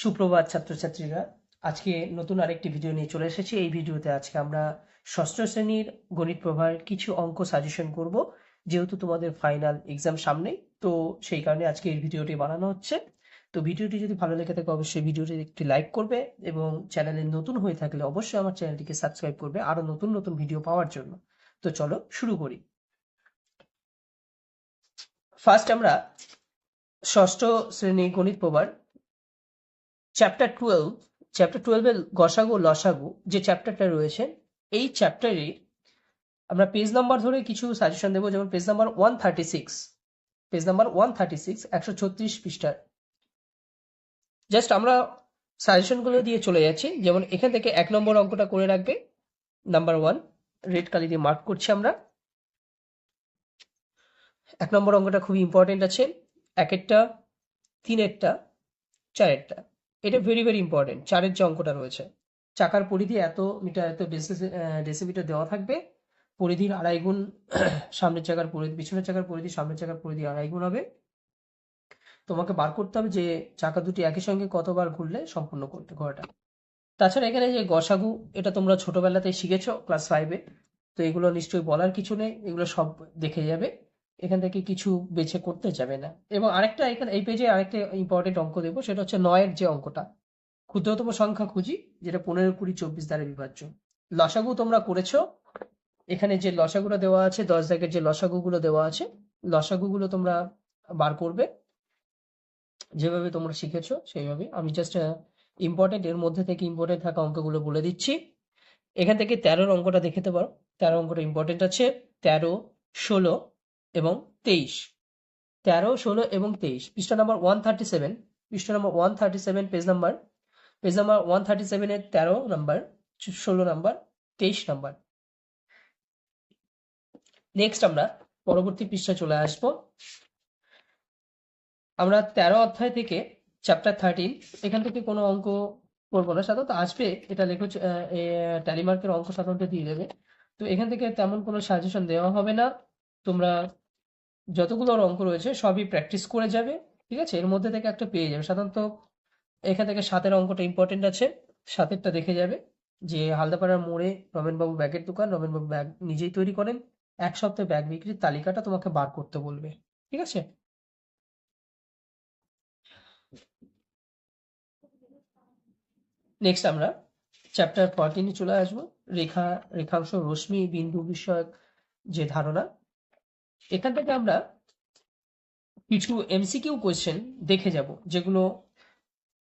সুপ্রভাত ছাত্রছাত্রীরা, আজকে নতুন আরেকটি ভিডিও নিয়ে চলে এসেছি। এই ভিডিওতে আজকে আমরা ষষ্ঠ শ্রেণির গণিত প্রভার কিছু অঙ্ক সাজেশন করব। যেহেতু তোমাদের ফাইনাল এক্সাম সামনেই, তো সেই কারণে আজকে এই ভিডিওটি বানানো হচ্ছে। তো ভিডিওটি যদি ভালো লেগে থাকে, অবশ্যই ভিডিওটি একটি লাইক করবে এবং চ্যানেলে নতুন হয়ে থাকলে অবশ্যই আমার চ্যানেলটিকে সাবস্ক্রাইব করবে আরও নতুন নতুন ভিডিও পাওয়ার জন্য। তো চলো শুরু করি। ফার্স্ট আমরা ষষ্ঠ শ্রেণি গণিত প্রভার চ্যাপ্টার টুয়েলভ চ্যাপ্টার টুয়েলভের গসাগু লসাগু যে চ্যাপ্টারটা রয়েছে, এই চ্যাপ্টারে আমরা পেজ নাম্বার ধরে কিছু সাজেশন দেবো, যেমন page number one thirty six page number one thirty six একশো ছত্রিশ পৃষ্ঠার। জাস্ট আমরা সাজেশনগুলো দিয়ে চলে যাচ্ছি, যেমন এখান থেকে এক নম্বর অঙ্কটা করে রাখবে। নাম্বার ওয়ান রেড কালি দিয়ে মার্ক করছি আমরা। এক নম্বর অঙ্কটা খুবই ইম্পর্টেন্ট আছে, একেরটা, তিনেরটা, চারেরটা। এটা ভেরি ভেরি ইম্পর্টেন্ট চারের যে অঙ্কটা রয়েছে। চাকার পরিধি এত মিটার, এত ডেসিমিটার দেওয়া থাকবে। পরিধির আড়াই গুণ, সামনের চাকার পরিধি, পিছনের চাকার পরিধি, সামনের চাকার পরিধি আড়াই গুণ হবে। তোমাকে বার করতে হবে যে চাকা দুটি একই সঙ্গে কতবার ঘুরলে সম্পূর্ণ করতে, ঘোরাটা। তাছাড়া এখানে যে গসাগু, এটা তোমরা ছোটবেলাতে শিখেছো ক্লাস ফাইভে তো এগুলো নিশ্চয়ই বলার কিছু নেই। এগুলো সব দেখে যাবে। এখান থেকে কিছু বেছে করতে যাবে না। এবং আরেকটা এখানে, এই পেজে আরেকটা ইম্পর্টেন্ট অঙ্ক দেবো, সেটা হচ্ছে নয়ের যে অঙ্কটা। ক্ষুদ্রতম সংখ্যা খুঁজি, যেটা পনেরো, কুড়ি, চব্বিশ দ্বারা বিভাজ্য। লসাগু তোমরা করেছ। এখানে যে লসাগুলো দেওয়া আছে, দশ দাগের যে লসাগুগুলো দেওয়া আছে, লসাগুগুলো তোমরা বার করবে। যেভাবে তোমরা শিখেছো সেইভাবে আমি জাস্ট ইম্পর্টেন্ট এর মধ্যে থেকে ইম্পর্টেন্ট থাকা অঙ্কগুলো বলে দিচ্ছি। এখান থেকে তেরোর অঙ্কটা দেখতে পারো। তেরো অঙ্কটা ইম্পর্টেন্ট আছে। তেরো, ষোলো এবং তেইশ। তেরো, ষোলো এবং তেইশ। পৃষ্ঠা নাম্বার ওয়ান থার্টি সেভেন পৃষ্ঠা number one thirty seven page number page number one thirty সেভেনের তেরো নাম্বার, ষোলো নাম্বার, তেইশ নাম্বার। নেক্সট আমরা পরবর্তী পৃষ্ঠা চলে আসব। আমরা তেরো অধ্যায় থেকে চ্যাপ্টার থার্টিন এখান থেকে কোনো অঙ্ক করব না। সাধারণত আসবে, এটা লেখো ট্যালিমার্কের অঙ্ক সাধারণত দিয়ে দেবে। তো এখান থেকে তেমন কোনো সাজেশন দেওয়া হবে না। তোমরা যতগুলো অঙ্ক রয়েছে, সবই প্র্যাকটিস করে যাবে, ঠিক আছে? এর মধ্যে থেকে একটা পেয়ে যাবে। সাধারণত এখান থেকে সাতের অঙ্কটা ইম্পর্টেন্ট আছে, সাতেরটা দেখে যাবে যে হালদাপাড়ার মোড়ে রমেনবাবু ব্যাগের দোকান, রমেনবাবু ব্যাগ নিজেই তৈরি করেন, এক সপ্তাহে ব্যাগ বিক্রির তালিকাটা তোমাকে বার করতে বলবে, ঠিক আছে? নেক্সট আমরা চ্যাপ্টার ফোরটিনে চলে আসব। রেখা, রেখাংশ, রশ্মি, বিন্দু বিষয়ক যে ধারণা এখান থেকে আমরা কিছু এমসিকিউ কোয়েশ্চেন দেখে যাব, যেগুলো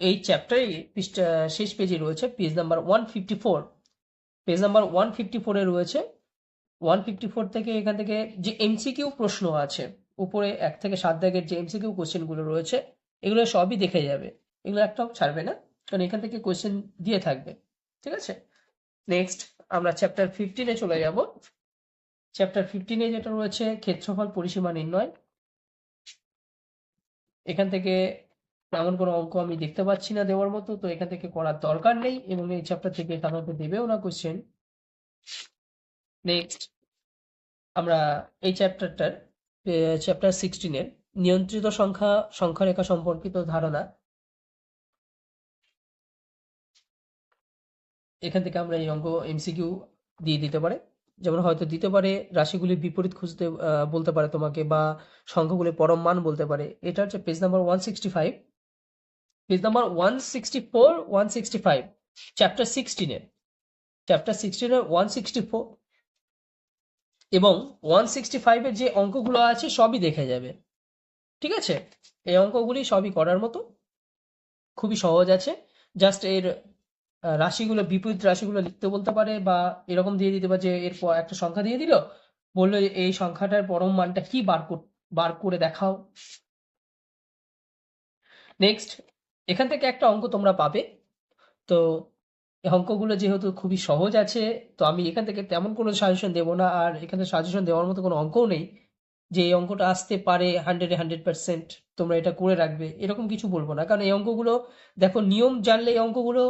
এই চ্যাপ্টারে পৃষ্ঠা, শেষ পেজে রয়েছে page number one fifty four page number one fifty ফোরে রয়েছে ওয়ান ফিফটি ফোর থেকে এখান থেকে যে এমসিকিউ প্রশ্ন আছে, উপরে এক থেকে সাত দাগের যে এমসিকিউ কোয়েশ্চেনগুলো রয়েছে, এগুলো সবই দেখে যাবে। এগুলো একটাও ছাড়বে না, কারণ এখান থেকে কোয়েশ্চেন দিয়ে থাকবে, ঠিক আছে? নেক্সট আমরা চ্যাপ্টার ফিফটিনে চলে যাব। চ্যাপ্টার ফিফটিনে যেটা রয়েছে, ক্ষেত্রফল পরিসীমা নির্ণয়। এখান থেকে এমন কোনো অঙ্ক আমি দেখতে পাচ্ছি না দেওয়ার মতো, তো এখান থেকে করার দরকার নেই এবং এই চ্যাপ্টার থেকে সাধারণত দেবেও না কোয়েশ্চেন নেক্সট আমরা এই চ্যাপ্টারটার চ্যাপ্টার সিক্সটিনের নিয়ন্ত্রিত সংখ্যা সংখ্যা রেখা সম্পর্কিত ধারণা। এখান থেকে আমরা এই অঙ্ক এমসিকিউ দিয়ে দিতে পারে। যেমন হয়তো দিতে পারে রাশিগুলির বিপরীত খুঁজতে বলতে পারে তোমাকে বা সংখ্যাগুলির পরম মান বলতে পারে। এটা হচ্ছে page number one sixty five page number one sixty four one sixty five chapter সিক্সটিনের chapter সিক্সটিনের ওয়ান সিক্সটি ফোর এবং ওয়ান সিক্সটি ফাইভের যে অঙ্কগুলো আছে সবই দেখে যাবে। ঠিক আছে? এই অঙ্কগুলি সবই করার মতো। খুবই সহজ আছে। জাস্ট এর রাশিগুলো, বিপরীত রাশিগুলো লিখতে বলতে পারে বা এরকম দিয়ে দিতে পারে যে এর একটা সংখ্যা দিয়ে দিল, বলল যে এই সংখ্যাটার পরম মানটা কি বার বার করে দেখাও। নেক্সট এখান থেকে একটা অঙ্ক তোমরা পাবে। তো অঙ্কগুলো যেহেতু খুবই সহজ আছে, তো আমি এখান থেকে তেমন কোনো সাজেশন দেবো না, আর এখানে সাজেশন দেওয়ার মতো কোনো অঙ্কও নেই যে এই অঙ্কটা আসতে পারে হান্ড্রেডে হান্ড্রেড পার্সেন্ট তোমরা এটা করে রাখবে, এরকম কিছু বলব না। কারণ এই অঙ্কগুলো, দেখো, নিয়ম জানলে এই অঙ্কগুলো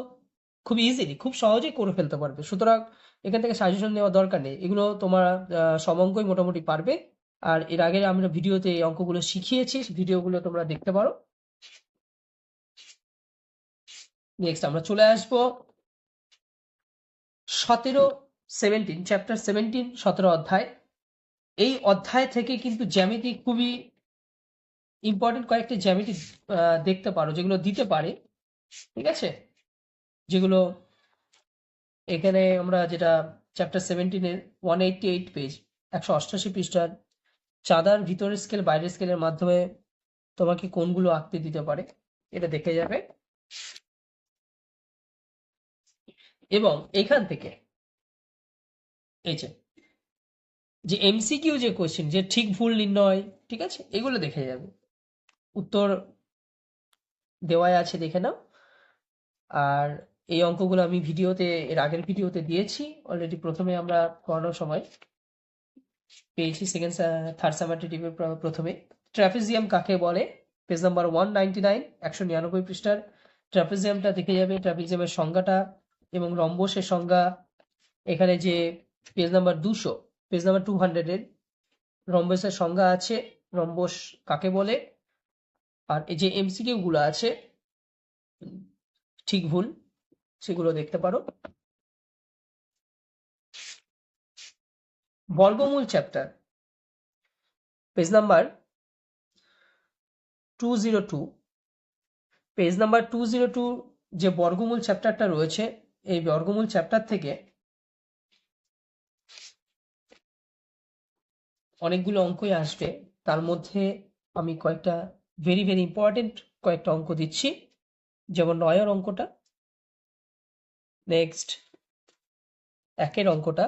খুব ইজিলি খুব সহজেই করে ফেলতে পারবে। সুতরাং এখান থেকে সাজেশন নেওয়ার দরকার নেই। এগুলো তোমার সব অঙ্কই মোটামুটি পারবে। আর এর আগে আমরা ভিডিওতে এই অঙ্কগুলো শিখিয়েছি ভিডিওগুলো তোমরা দেখতে পারো। নেক্সট আমরা চলে আসব। সতেরো সেভেন্টিন চ্যাপ্টার সেভেন্টিন সতেরো অধ্যায়। এই অধ্যায় থেকে কিন্তু জ্যামিতি খুবই ইম্পর্টেন্ট কয়েকটি জ্যামিতি দেখতে পারো, যেগুলো দিতে পারে। ঠিক আছে? যেগুলো এখানে আমরা যেটা চ্যাপ্টার সেভেন্টিনের ওয়ান এইটটি এইট পেজ একশো অষ্টাশি পৃষ্ঠার চাঁদার ভিতরের স্কেল বাইরের স্কেলের মাধ্যমে তোমাকে কোনগুলো আঁকতে দিতে পারে, এটা দেখে যাবে। এবং এখান থেকে এই যে যে এমসিকিউ যে কোশ্চেন যে ঠিক ভুল নির্ণয়, ঠিক আছে? এগুলো দেখে যাবে। উত্তর দেওয়ায় আছে দেখে নাও। আর এই অঙ্কগুলো আমি ভিডিওতে, এর আগের ভিডিওতে দিয়েছি। অলরেডি প্রথমে আমরা করানোর সময় পেয়েছি সেকেন্ড থার্ড সামারটিটিভের প্রথমে। ট্রাফিজিয়াম কাকে বলে? Page number one ninety nine একশো নিরানব্বই পৃষ্ঠার। ট্রাফিজিয়ামটা দেখে যাবে ট্রাফিজিয়ামের সংজ্ঞাটা এবং রম্বসের সংজ্ঞা। এখানে যে পেজ নাম্বার দুশো পেজ নাম্বার টু হান্ড্রেডের রম্বসের সংজ্ঞা আছে, রম্বস কাকে বলে? আর এই যে এমসিকিউ গুলো আছে, ঠিক ভুল। সেগুলো দেখতে পারো। বর্গমূল chapter page number two zero two page number two zero two যে বর্গমূল চ্যাপ্টারটা রয়েছে, এই বর্গমূল চ্যাপ্টার থেকে অনেকগুলো অঙ্কই আসবে। তার মধ্যে আমি কয়েকটা ভেরি ভেরি ইম্পর্টেন্ট কয়েকটা অঙ্ক দিচ্ছি। যেমন নয়ের অঙ্কটা। নেক্সট একের অঙ্কটা।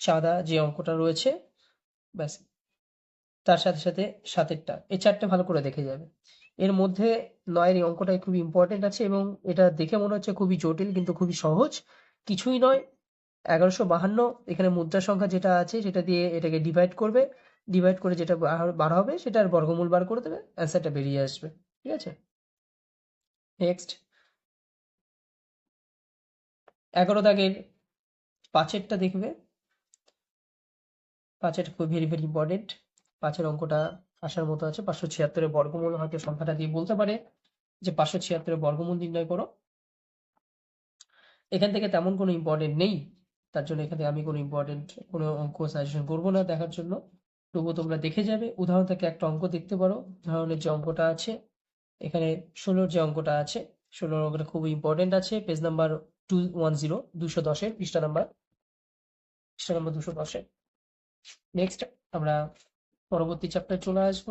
সাদা যে অঙ্কটা রয়েছে, ব্যাস, তার সাথে সাথে সাতেরটা। এই চারটে ভালো করে দেখে যাবে। এর মধ্যে নয়ের এই অঙ্কটাই খুবই ইম্পর্টেন্ট আছে এবং এটা দেখে মনে হচ্ছে খুবই জটিল কিন্তু খুবই সহজ। কিছুই নয়, এগারোশো বাহান্ন, এখানে মুদ্রা সংখ্যা যেটা আছে সেটা দিয়ে এটাকে ডিভাইড করবে। ডিভাইড করে যেটা বার হবে সেটার বর্গমূল বার করে দেবে অ্যান্সারটা বেরিয়ে আসবে। ঠিক আছে? নেক্সট এগারো দাগের পাঁচেরটা দেখবে। পাঁচের খুব ভেরি ভেরি ইম্পর্টেন্ট পাঁচের অঙ্কটা আসার মতো আছে। পাঁচশো ছিয়াত্তরের বর্গমূল হয়তো সংখ্যাটা দিয়ে বলতে পারে যে পাঁচশো ছিয়াত্তরের বর্গমূল নির্ণয় করো। এখান থেকে তেমন কোনো ইম্পর্টেন্ট নেই। তার জন্য এখানে আমি কোনো ইম্পর্টেন্ট কোনো অঙ্ক সাজেশন করব না দেখার জন্য। তবুও তোমরা দেখে যাবে। উদাহরণ থেকে একটা অঙ্ক দেখতে পারো। উদাহরণের যে অঙ্কটা আছে এখানে ষোলোর যে অঙ্কটা আছে, ষোলোর অঙ্কটা খুব ইম্পর্টেন্ট আছে। Page number two one zero দুশো দশের পৃষ্ঠা নাম্বার পৃষ্ঠা নাম্বার দুশো দশের। নেক্সট আমরা পরবর্তী চ্যাপ্টার চলে আসব।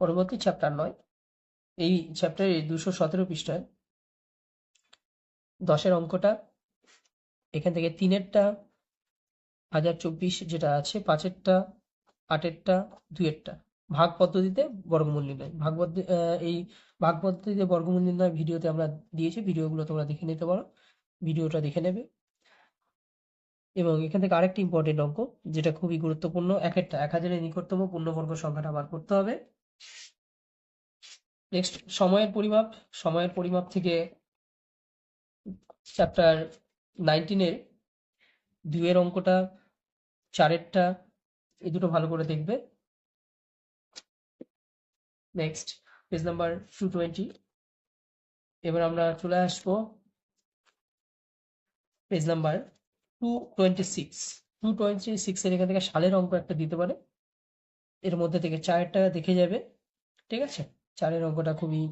পরবর্তী চ্যাপ্টার নয়, এই চ্যাপ্টারে দুশো সতেরো পৃষ্ঠায় দশের অঙ্কটা। এখান থেকে তিনেরটা, হাজার চব্বিশ যেটা আছে, পাঁচেরটা, আটেরটা, দুইয়েরটা। ভাগ পদ্ধতিতে বর্গমূল নির্ণয়। ভাগ এই ভাগ পদ্ধতিতে বর্গমূল নির্ণয় ভিডিওতে আমরা দিয়েছি, ভিডিওগুলো তোমরা দেখে নিতে পারো, ভিডিওটা দেখে নেবে। এবং এখান থেকে আরেকটি ইম্পর্টেন্ট অঙ্ক, যেটা খুবই গুরুত্বপূর্ণ এক একটা এক হাজারের নিকটতম পূর্ণবর্গ সংখ্যাটা বার করতে হবে। নেক্সট সময়ের পরিমাপ সময়ের পরিমাপ থেকে চ্যাপ্টার নাইনটিনের দুইয়ের অঙ্কটা, চারেরটা, এই দুটো ভালো করে দেখবে। Next page number two twenty এবার আমরা চলে আসব page number two twenty six two twenty সিক্সের এখান থেকে সালের অঙ্ক একটা দিতে পারে। এর মধ্যে থেকে চারটা দেখে যাবে, ঠিক আছে? চারের অঙ্কটা খুবই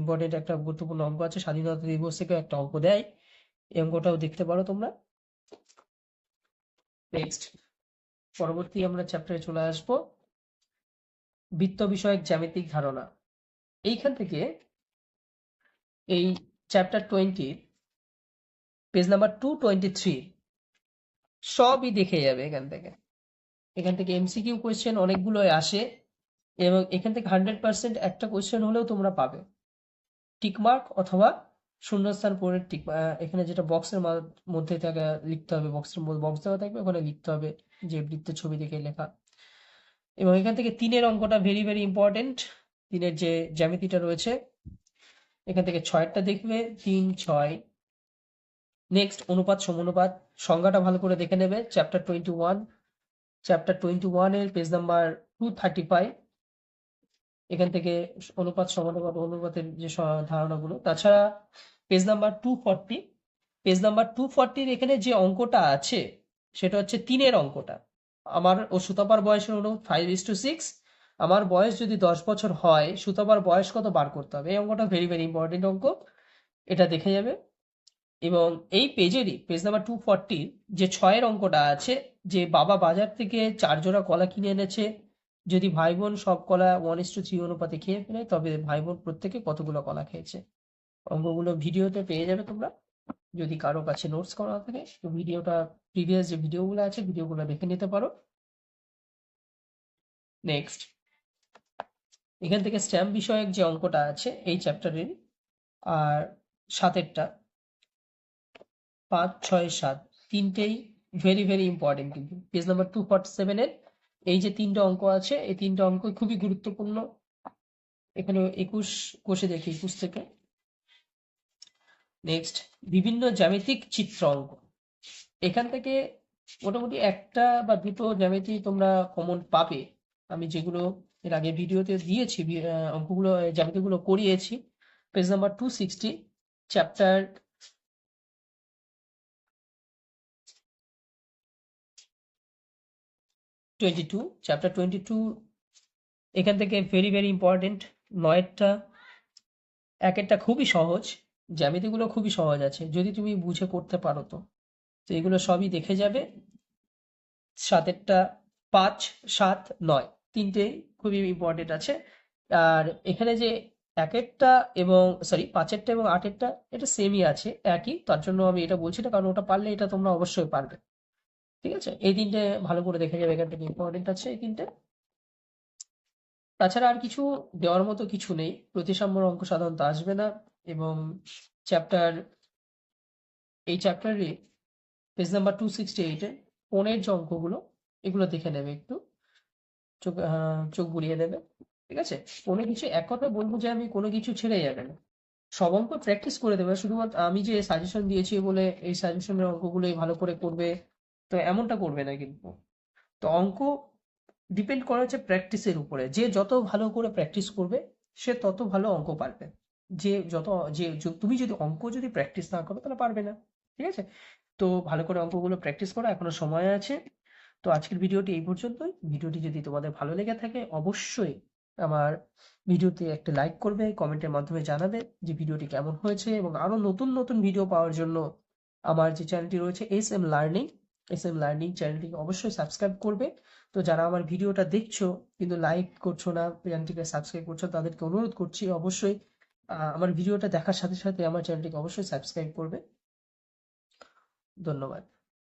ইম্পর্টেন্ট একটা গুরুত্বপূর্ণ অঙ্ক আছে। স্বাধীনতা দিবস থেকে একটা অঙ্ক দেয়। এই অঙ্কটাও দেখতে পারো তোমরা। নেক্সট পরবর্তী আমরা চ্যাপ্টারে চলে আসব। বৃত্ত বিষয়ক জ্যামিতিক ধারণা। এইখান থেকে এই chapter twenty page number two twenty three সবই দেখে যাবে এখান থেকে। এখান থেকে এমসিকিউ কোয়েশ্চেন অনেকগুলোই আসে এবং এখান থেকে হান্ড্রেড পার্সেন্ট একটা কোয়েশ্চেন হলেও তোমরা পাবে। টিকমার্ক অথবা শূন্যস্থান পরে টিক এখানে যেটা বক্সের মধ্যে থাকে, লিখতে হবে বক্সের বক্স দেওয়া থাকবে, ওখানে লিখতে হবে যে বৃত্তের ছবি দেখে লেখা। এবং এখান থেকে তিনের অঙ্কটা ভেরি ভেরি ইম্পর্টেন্ট তিনের যে জ্যামিতিটা রয়েছে, এখান থেকে ছয়টা দেখবে, তিন, ছয়। নেক্সট অনুপাত, সমানুপাত, সংজ্ঞাটা ভালো করে দেখে নেবে chapter twenty one chapter twenty ওয়ানের page number two thirty five এখান থেকে অনুপাত, সমানুপাত, অনুপাতের যে ধারণাগুলো। তাছাড়া page number two forty page number two ফর্টির এখানে যে অঙ্কটা আছে, সেটা হচ্ছে তিনের অঙ্কটা। আমার ও সুতপার বয়সের অনুপাত ফাইভ ইস টু সিক্স আমার বয়স যদি দশ বছর হয়, সুতপার বয়স কত বার করতে হবে? এই অঙ্কটা ভেরি ভেরি ইম্পর্টেন্ট অঙ্ক। এটা দেখে যাবে। এবং এই পেজেরই পেজ নাম্বার টু ফর্টির যে ছয়ের অঙ্কটা আছে, যে বাবা বাজার থেকে চার জোড়া কলা কিনে এনেছে, যদি ভাই বোন সব কলা ওয়ান ইস টু থ্রি অনুপাতে খেয়ে ফেলে, তবে ভাই বোন প্রত্যেকে কতগুলো কলা খেয়েছে? অঙ্কগুলো ভিডিওতে পেয়ে যাবে তোমরা। যদি কারও কাছে নোটস করা থাকে ভিডিওটা প্রিভিয়াস যে ভিডিওগুলো আছে, ভিডিওগুলো দেখে নিতে পারো। নেক্সট এখান থেকে স্ট্যাম্প বিষয়ক যে অঙ্কটা আছে, এই চ্যাপ্টারের আর সাতেরটা। পাঁচ, ছয়, সাত, তিনটেই ভেরি ভেরি ইম্পর্টেন্ট কিন্তু। পেজ নাম্বার টু ফর্টি সেভেনের এই যে তিনটা অঙ্ক আছে, এই তিনটা অঙ্ক খুবই গুরুত্বপূর্ণ। এখানে একুশ কোষে দেখি, একুশ থেকে। নেক্সট বিভিন্ন জ্যামিতিক চিত্র অঙ্ক। এখান থেকে মোটামুটি একটা বা দুটো জ্যামিতি তোমরা কমন পাবে। আমি যেগুলো এর আগে ভিডিওতে দিয়েছি অঙ্কগুলো, জ্যামিতিগুলো করিয়েছি। Page number two sixty chapter twenty two chapter twenty two এখান থেকে ভেরি ভেরি ইম্পর্টেন্ট নয়েরটা, একেরটা খুবই সহজ। জ্যামিতিগুলো খুবই সহজ আছে, যদি তুমি বুঝে করতে পারো তো। তো এগুলো সবই দেখে যাবে। সাতেরটা পাঁচ, সাত, নয়, তিনটে খুবই ইম্পর্টেন্ট আছে। আর এখানে যে একেরটা এবং সরি পাঁচেরটা এবং আটেরটা, এটা সেমই আছে, একই। তার জন্য আমি এটা বলছি না, কারণ ওটা পারলে এটা তোমরা অবশ্যই পারবে। ঠিক আছে? এই তিনটে ভালো করে দেখে যাবে এখান থেকে ইম্পর্টেন্ট আছে এই তিনটে। তাছাড়া আর কিছু দেওয়ার মতো কিছু নেই। প্রতিসাম্যর অঙ্ক সাধারণত আসবে না। এবং চ্যাপ্টার এই চ্যাপ্টারে পেজ নাম্বার টু সিক্সটি এইটে পনেরো যে অঙ্কগুলো, এগুলো দেখে নেবে একটু। চোখ চোখ বুলিয়ে নেবে ঠিক আছে? কোনো কিছু এক কথা বলব যে আমি কোনো কিছু ছেড়ে যাবে না। সব অঙ্ক প্র্যাকটিস করে দেবে। শুধুমাত্র আমি যে সাজেশন দিয়েছি বলে এই সাজেশনের অঙ্কগুলোই ভালো করে করবে, তো এমনটা করবে না কিন্তু। তো অঙ্ক ডিপেন্ড করে হচ্ছে প্র্যাকটিসের উপরে। যে যত ভালো করে প্র্যাকটিস করবে, সে তত ভালো অঙ্ক পারবে। যে যত, যে তুমি যদি অঙ্ক যদি প্র্যাকটিস না করো, তাহলে পারবে না, ঠিক আছে? তো ভালো করে অঙ্কগুলো প্র্যাকটিস করো, এখনও সময় আছে। তো আজকের ভিডিওটি এই পর্যন্তই। ভিডিওটি যদি তোমাদের ভালো লেগে থাকে, অবশ্যই আমার ভিডিওতে একটা লাইক করবে কমেন্টের মাধ্যমে জানাবে যে ভিডিওটি কেমন হয়েছে এবং আরও নতুন নতুন ভিডিও পাওয়ার জন্য আমার যে চ্যানেলটি রয়েছে S M learning S M learning চ্যানেলটিকে অবশ্যই সাবস্ক্রাইব করবে। তো যারা আমার ভিডিওটা দেখছ, কিন্তু লাইক করছ না চ্যানেলটিকে সাবস্ক্রাইব করছ, তাদেরকে অনুরোধ করছি অবশ্যই আমার ভিডিওটা দেখার সাথে সাথে আমার চ্যানেলটিকে অবশ্যই সাবস্ক্রাইব করবে। ধন্যবাদ।